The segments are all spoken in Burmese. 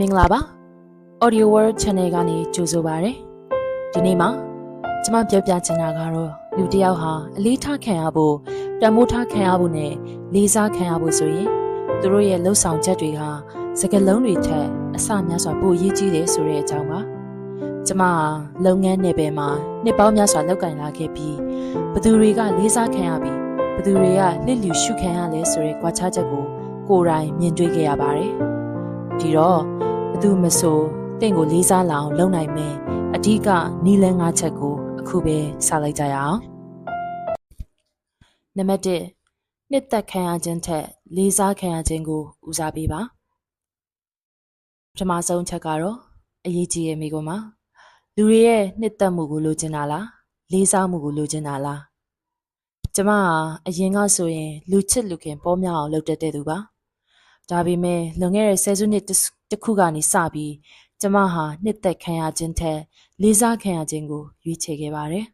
မင်္ဂလာပါ Audio World Channel ကနေကြိုဆိုပါရစေဒီနေ့မှာကျွန်မပြောပြချင်တာကတော့လူတစ်ယောက်ဟာအလေးထားခံရဖို့တန်ဖိုးထားခံရဖို့နဲ့လေးစားခံရဖို့ဆိုရင်သူတို့ရဲ့လှုပ်ဆောင်ချက်တွေဟာစကလုံးတွေထက်အဆများစွာပိုအရေးကြီးတယ်ဆိုတဲ့အကြောင်းပါကျွန်မဟာလုပ်ငန်းနယ်ပယ်မှာနှစ်ပေါင်းများစွာလုပ်ကင်လာခဲ့ပြီးဘသူတွေကလေးစားခံရပြီးဘသူတွေကလစ်လျူရှုခံရလဲဆိုတဲ့ကြွားချချက်ကိုကိုယ်တိုင်မြင်တွေ့ခဲ့ရပါတယ်ဒီတော့ ဘသူမဆိုတင့်ကိုလေးစားလာအောင်လုပ်နိုင်မယ်အဓိကနီလန်း၅ချက်ကိုအခုပဲစလိုက်ကြရအောင်နံပါတ်1နှစ်သက်ခံရခြင်းထက်လေးစားခံရခြင်းကိုဦးစားပေးပါပထမဆုံးချက်ကတော့အရေးကြီးရဲ့မိကုံမှာလူတွေရဲ့နှစ်သက်မှုကိုလိုချင်တာလားလေးစားမှုကိုလိုချင်တာလားကျမဟာအရင်ကဆိုရင်လူချစ်လူခင်ပေါ်များအောင်လုပ်တတ်တဲ့သူပါ ဒါပေမဲ့လွန်ခဲ့တဲ့ဆယ်စုနှစ်တစ်ခုကနေစပြီးကျမဟာနှစ်သက်ခံရခြင်းထက်လေးစားခံရခြင်းကိုရွေးချယ်ခဲ့ပါတယ်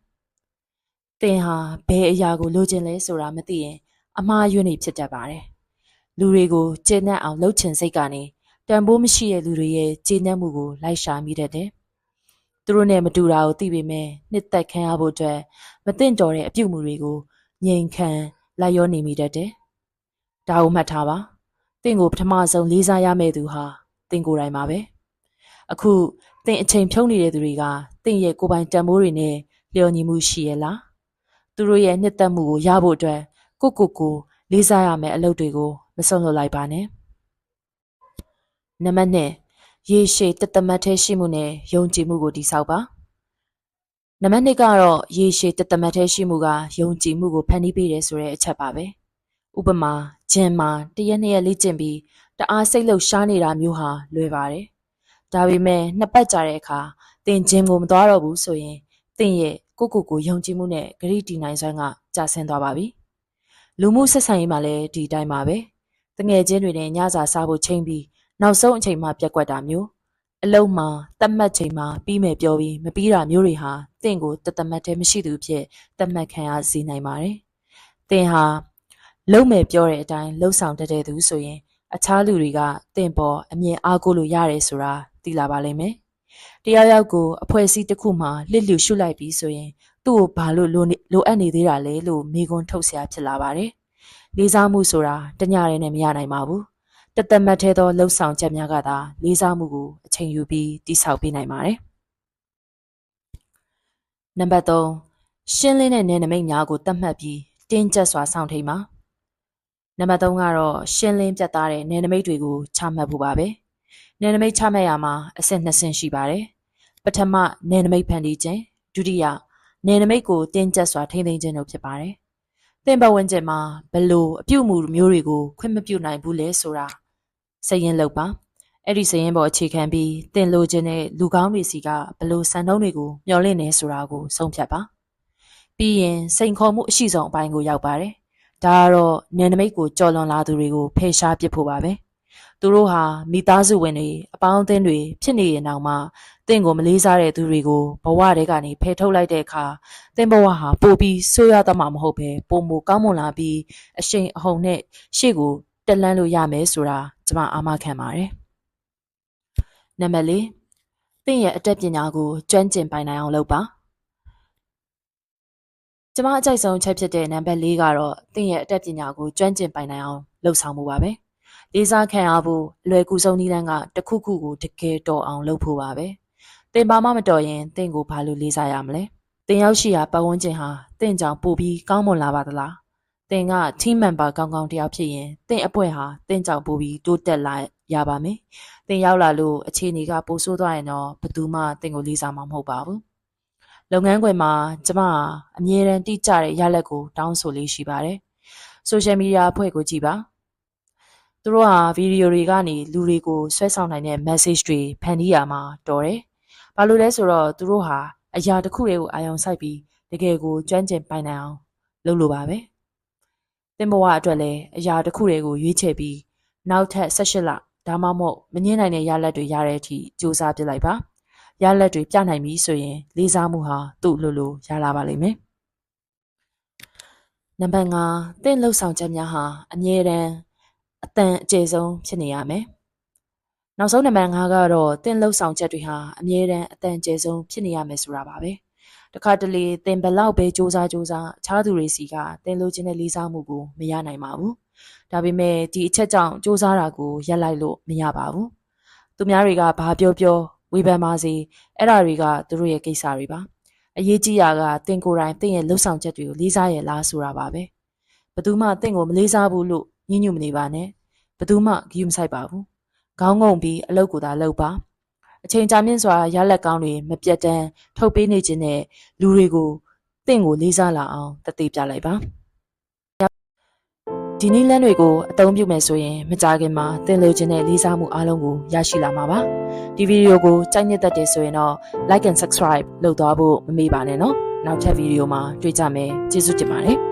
။သင်ဟာဘယ်အရာကိုလိုချင်လဲဆိုတာမသိရင် အမှားယွင်းနေဖြစ်တတ်ပါတယ်။လူတွေကိုကျေနပ်အောင်လှုပ်ချင်စိတ်ကနေတန်ဖိုးမရှိတဲ့လူတွေရဲ့ကျေနပ်မှုကိုလိုက်ရှာမိတတ်တယ်။သူတို့နဲ့မတူတာကိုသိပေမဲ့နှစ်သက်ခံရဖို့အတွက်မသင့်တော်တဲ့အပြုအမူတွေကိုငြိမ်ခံလိုက်ရောနေမိတတ်တယ်။ဒါကိုမှတ်ထားပါ။ တင့်ကိုပထမဆုံးလေးစားရမယ့်သူဟာတင့်ကိုယ်တိုင်ပါပဲ။အခုသင်အချိန်ဖြုံးနေတဲ့သူတွေကသင်ရဲ့ကိုယ်ပိုင်တန်ဖိုးတွေနဲ့လျော်ညီမှုရှိရဲ့လားသူတို့ရဲ့နှစ်သက်မှုကိုရဖို့အတွက်ကိုကိုကိုလေးစားရမယ့်အလုပ်တွေကိုမဆုံးလွတ်လိုက်ပါနဲ့နံပါတ်1ရေရှည်တသက်မတ်ထဲရှိမှုနဲ့ယုံကြည်မှုကိုတည်ဆောက်ပါနံပါတ်2ကတော့ရေရှည်တသက်မတ်ထဲရှိမှုကယုံကြည်မှုကိုဖန်တီးပေးတယ်ဆိုတဲ့အချက်ပါပဲဥပမာ ဂျင်မှာတရက်နှစ်ရက်လေ့ကျင့်ပြီးတအားစိတ်လှုပ်ရှားနေတာမျိုးဟာလွယ်ပါတယ်ဒါပေမဲ့နှစ်ပတ်ကြာတဲ့အခါသင်ဂျင်ကိုမသွားတော့ဘူးဆိုရင်သင်ရဲ့ကိုကိုကိုယုံကြည်မှုနဲ့ဂရိတီနိုင်စွမ်းကကျဆင်းသွားပါပြီ။လူမှုဆက်ဆံရေးမှာလည်းဒီတိုင်းပါပဲ။တငယ်ချင်းတွေနဲ့ညစာစားဖို့ချိန်ပြီးနောက်ဆုံးအချိန်မှပြက်ကွက်တာမျိုးအလုံးမှာတတ်မှတ်ချိန်မှာပြီးမယ်ပြောပြီးမပြီးတာမျိုးတွေဟာတင့်ကိုတသက်မှတ်တဲ့မရှိသူဖြစ်တတ်မှတ်ခံရစေနိုင်ပါတယ်။သင်ဟာ လုံမယ်ပြောတဲ့အတိုင်းလှုပ်ဆောင်တတ်တဲ့သူဆိုရင် အခြားလူတွေကတင့်ပေါ်အမြင်အားကိုးလို့ရတယ်ဆိုတာသိလာပါလိမ့်မယ်။တရားရောက်ကိုအဖွဲ့အစည်းတစ်ခုမှလစ်လျူရှုလိုက်ပြီးဆိုရင်သူ့ကိုဘာလို့လိုအပ်နေသေးတာလဲလို့မိကွန်းထုတ်ဆရာဖြစ်လာပါတယ်။လေးစားမှုဆိုတာတညရဲနဲ့မရနိုင်ပါဘူး။တသက်မတ်သေးသောလှုပ်ဆောင်ချက်များကသာလေးစားမှုကိုအချိန်ယူပြီးတိဆောက်ပေးနိုင်ပါတယ်။နံပါတ်3ရှင်းလင်းတဲ့နယ်နိမိတ်များကိုသတ်မှတ်ပြီးတင်းကျပ်စွာစောင့်ထိန်ပါ။ နံပါတ်3ကတော့ရှင်းလင်းပြတ်သားတဲ့နယ်နိမိတ်တွေကိုချမှတ်ဖို့ပါပဲ။နယ်နိမိတ်ချမှတ်ရမှာအဆင့်နှစ်ဆင့်ရှိပါတယ်။ပထမနယ်နိမိတ်ဖန်တီးခြင်းဒုတိယနယ်နိမိတ်ကိုတင်းကျပ်စွာထိန်းသိမ်းခြင်းတို့ဖြစ်ပါတယ်။သင်ပတ်ဝန်းကျင်မှာဘလို့အပြုအမူမျိုးတွေကိုခွင့်မပြုနိုင်ဘူးလဲဆိုတာစရင်လုပ်ပါ။အဲ့ဒီစရင်ပေါ်အခြေခံပြီးသင်လိုချင်တဲ့လူကောင်းတွေစီကဘလို့စံနှုန်းတွေကိုမျှော်လင့်နေဆိုတာကိုဆုံးဖြတ်ပါ။ပြီးရင်စိန်ခေါ်မှုအရှိဆုံးအပိုင်းကိုရောက်ပါတယ်။ ဒါကတော့နယ်နိမိတ်ကိုကြော်လွန်လာသူတွေကိုဖယ်ရှားပစ်ဖို့ပါပဲ။သူတို့ဟာမိသားစုဝင်တွေအပေါင်းအသင်းတွေဖြစ်နေရင်တောင်မှတင့်ကိုမလေးစားတဲ့သူတွေကိုဘဝထဲကနေဖယ်ထုတ်လိုက်တဲ့အခါတင့်ဘဝဟာပိုပြီးဆိုးရတော့မှမဟုတ်ပဲပုံမကောင်းမွန်လာပြီးအရှိန်အဟုန်နဲ့ရှေ့ကိုတက်လန်းလို့ရမယ်ဆိုတာကျွန်မအာမခံပါတယ်။နံပါတ်၄တင့်ရဲ့အတက်ပညာကိုကျွမ်းကျင်ပိုင်နိုင်အောင်လုပ်ပါ။ ကျွန်မအကြိုက်ဆုံးချက်ဖြစ်တဲ့နံပါတ်၄ကတော့တင့်ရဲ့အတက်ပညာကိုကျွမ်းကျင်ပိုင်နိုင်အောင်လှုပ်ဆောင်မှုပါပဲ။လေးစားခံရဖို့အလွယ်ကူဆုံးနည်းလမ်းကတစ်ခုခုကိုတကယ်တော်အောင်လုပ်ဖို့ပါပဲ။တင်ပါမမတော်ရင်တင့်ကိုဘာလို့လေးစားရမလဲ။တင်ရောက်ရှိရာပတ်ဝန်းကျင်ဟာတင့်ကြောင့်ပိုပြီးကောင်းမွန်လာပါသလား။တင်က team member ကောင်းကောင်းတယောက်ဖြစ်ရင်တင့်အပွဲဟာတင့်ကြောင့်ပိုပြီးတိုးတက်လာရပါမယ်။တင်ရောက်လာလို့အခြေအနေကပိုဆိုးသွားရင်တော့ဘယ်သူမှတင့်ကိုလေးစားမှာမဟုတ်ပါဘူး။ လုပ်ငန်းခွင်မှာကျမအမြဲတမ်းတိကျတဲ့ရလက်ကိုတောင်းဆိုလေးရှိပါတယ်။ social media အဖွဲ့ကိုကြည့်ပါ။သူတို့ဟာဗီဒီယိုတွေကနေလူတွေကိုဆွဲဆောင်နိုင်တဲ့ message တွေဖန်တီးရမှာတော်တယ်။ဘာလို့လဲဆိုတော့သူတို့ဟာအရာတစ်ခုတွေကိုအာရုံစိုက်ပြီးတကယ်ကိုကျွမ်းကျင်ပိုင်နိုင်အောင်လုပ်လို့ပါပဲ။သင်ဘဝအတွက်လည်းအရာတစ်ခုတွေကိုရွေးချယ်ပြီးနောက်ထပ်18လဒါမှမဟုတ်မငင်းနိုင်တဲ့ရလက်တွေရတဲ့အထိစူးစမ်းပြလိုက်ပါ။ ရလက်တွေပြနိုင်ပြီဆိုရင်လေးစားမှုဟာသူ့လိုလိုရလာပါလိမ့်မယ်။နံပါတ်5သင်လှုပ်ဆောင်ချက်များဟာအမြဲတမ်းအတန်အကျယ်ဆုံးဖြစ်နေရမယ်နောက်ဆုံးနံပါတ်5ကတော့သင်လှုပ်ဆောင်ချက်တွေဟာအမြဲတမ်းအတန်ကျဲဆုံးဖြစ်နေရမယ်ဆိုတာပါပဲတခါတလေသင်ဘလောက်ပဲစူးစမ်းစူးစမ်းအခြားသူတွေစီကသင်လိုချင်တဲ့လေးစားမှုကိုမရနိုင်ပါဘူးဒါပေမဲ့ဒီအချက်ကြောင့်စူးစမ်းတာကိုရပ်လိုက်လို့မရပါဘူးသူများတွေကဘာပြောပြော ဝေဖန်ပါစေအဲ့ဒါတွေကသူတို့ရဲ့ကိစ္စတွေပါအရေးကြီးတာကသင်ကိုယ်တိုင်သင်ရဲ့လှုပ်ဆောင်ချက်တွေကိုလေးစားရလားဆိုတာပါပဲဘယ်သူမှသင်ကိုမလေးစားဘူးလို့ညှဉ်းညူမနေပါနဲ့ဘယ်သူမှဂရုမစိုက်ပါဘူးခေါင်းငုံပြီးအလုပ်ကိုသာလုပ်ပါအချိန်ကြာမြင့်စွာရလက်ကောင်းတွေမပြတ်တမ်းထုတ်ပေးနေခြင်းနဲ့လူတွေကိုသင်ကိုလေးစားလာအောင်တသိပြလိုက်ပါ ဒီနည်းလမ်းတွေကိုအသုံးပြုမယ်ဆိုရင်မကြခင်မှာသင်လိုချင်တဲ့လေးစားမှုအားလုံးကိုရရှိလာမှာပါဒီဗီဒီယိုကိုကြိုက်နှစ်သက်တယ်ဆိုရင်တော့ like and subscribe လုပ်သွားဖို့မမေ့ပါနဲ့နော်နောက်ထပ်ဗီဒီယိုမှာတွေ့ကြမယ်ကျေးဇူးတင်ပါတယ်